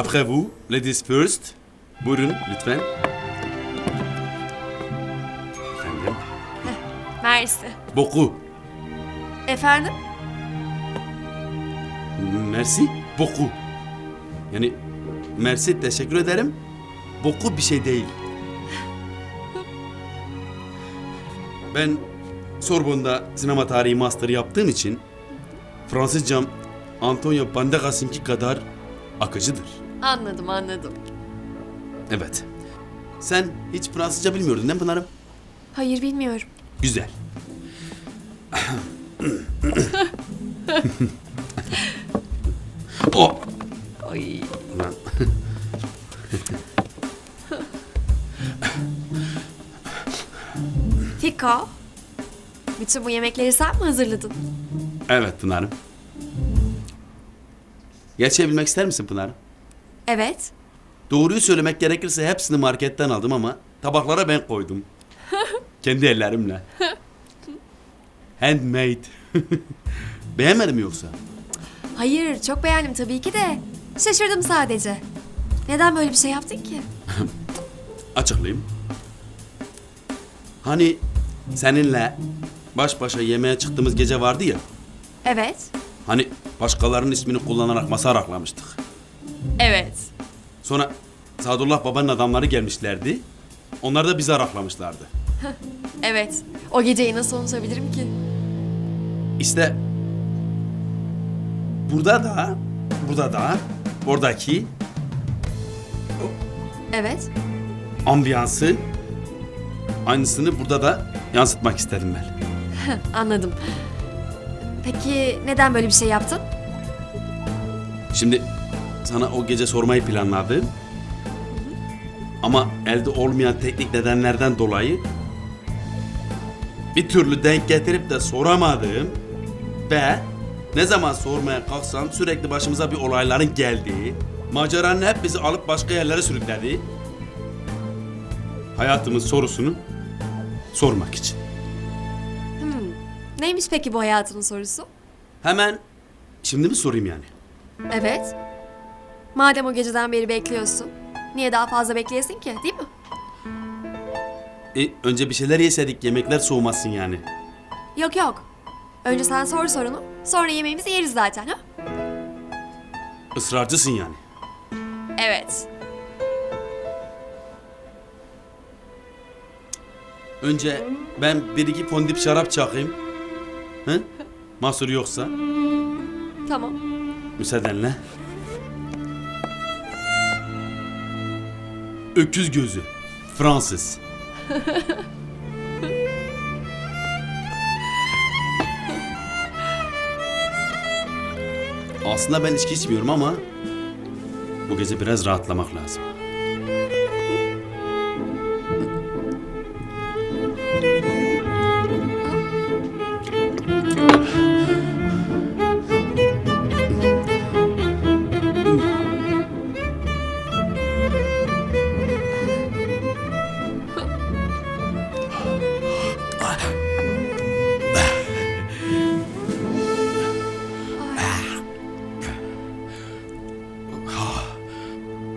Après vous, ladies first. Buyurun lütfen. Efendim. Mersi. Beaucoup. Efendim? Merci. Beaucoup. Yani merci teşekkür ederim. Beaucoup bir şey değil. Ben Sorbonne'da sinema tarihi master yaptığım için Fransızcam Antonio Banderas'ınki kadar akıcıdır. Anladım anladım. Evet. Sen hiç Fransızca bilmiyordun değil mi Pınar'ım? Hayır bilmiyorum. Güzel. o. Ay. Lan. Fiko. Bütün bu yemekleri sen mi hazırladın? Evet Pınar'ım. Geçebilmek ister misin Pınar'ım? Evet. Doğruyu söylemek gerekirse hepsini marketten aldım ama tabaklara ben koydum. Kendi ellerimle. Handmade. Beğenmedin mi yoksa? Hayır çok beğendim tabii ki de. Şaşırdım sadece. Neden böyle bir şey yaptın ki? Açıklayayım. Hani seninle baş başa yemeğe çıktığımız gece vardı ya. Evet. Hani başkalarının ismini kullanarak masa araklamıştık. Evet. Sonra Sadullah babanın adamları gelmişlerdi. Onlar da bizi araklamışlardı. Evet. O geceyi nasıl unutabilirim ki? İşte burada da, burada da, oradaki Evet. ambiyansı aynısını burada da yansıtmak istedim ben. Anladım. Peki neden böyle bir şey yaptın? Şimdi sana o gece sormayı planladım. Ama elde olmayan teknik nedenlerden dolayı bir türlü denk getirip de soramadım ve ne zaman sormaya kalksam sürekli başımıza bir olayların geldiği, maceranın hep bizi alıp başka yerlere sürüklediği hayatımın sorusunu sormak için. Neymiş peki bu hayatının sorusu? Hemen şimdi mi sorayım yani? Evet. Madem o geceden beri bekliyorsun, niye daha fazla bekleyesin ki, değil mi? E, önce bir şeyler yesedik yemekler soğumasın yani. Yok yok. Önce sen sor sorunu, sonra yemeğimizi yeriz zaten ha? Israrcısın yani. Evet. Önce ben bir iki fondip şarap çakayım. Hı? Mahsur yoksa Tamam. müsaadenle. Öküz gözü. Fransız. Aslında ben içki içmiyorum ama bu gece biraz rahatlamak lazım.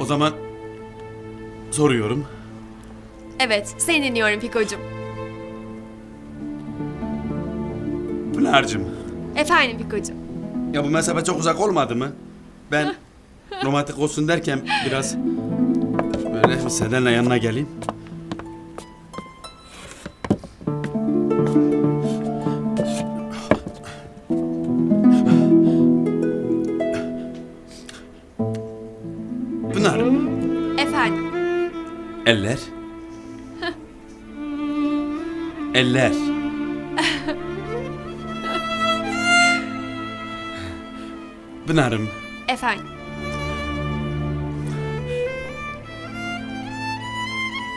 O zaman soruyorum. Evet, seni dinliyorum Piko'cum. Pınar'cığım. Efendim Piko'cum. Ya bu mesafe çok uzak olmadı mı? Ben romantik olsun derken biraz böyle Seden'le yanına geleyim. Eller. Eller. Pınar'ım, Efendim.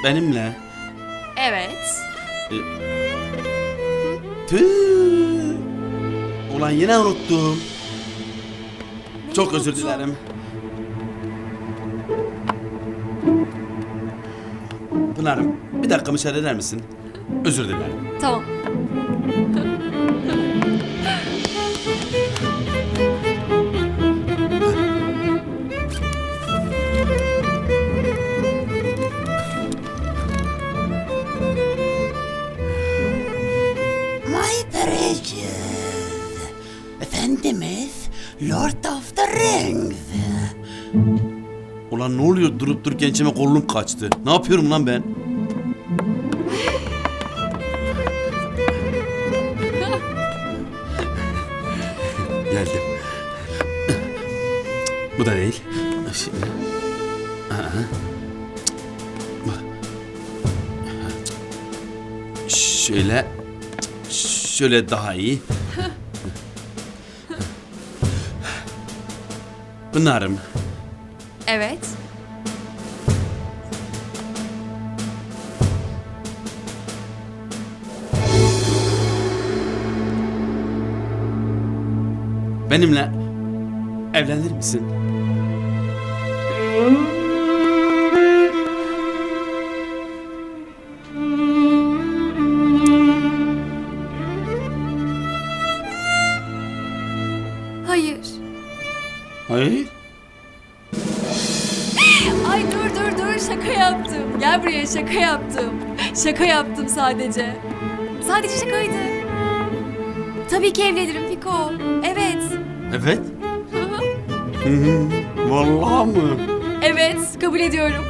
benimle Evet. Tüh. Ulan yine unuttum. Çok özür dilerim. Pınar'ım bir dakika müsaade eder misin? Özür dilerim. Tamam. My precious. Efendimiz Lord Ulan ne oluyor durup dururken içime kolum kaçtı. Ne yapıyorum lan ben? Geldim. Bu da değil. Şimdi. Aha. Şöyle. Şöyle daha iyi. Bunlarım. Evet. Benimle evlenir misin? Hayır. Hayır. Şaka yaptım. Gel buraya şaka yaptım. Şaka yaptım sadece. Sadece şakaydı. Tabii ki evlenirim Fiko. Evet. Evet. Vallahi mı? Evet kabul ediyorum.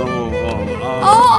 Allah. Aa!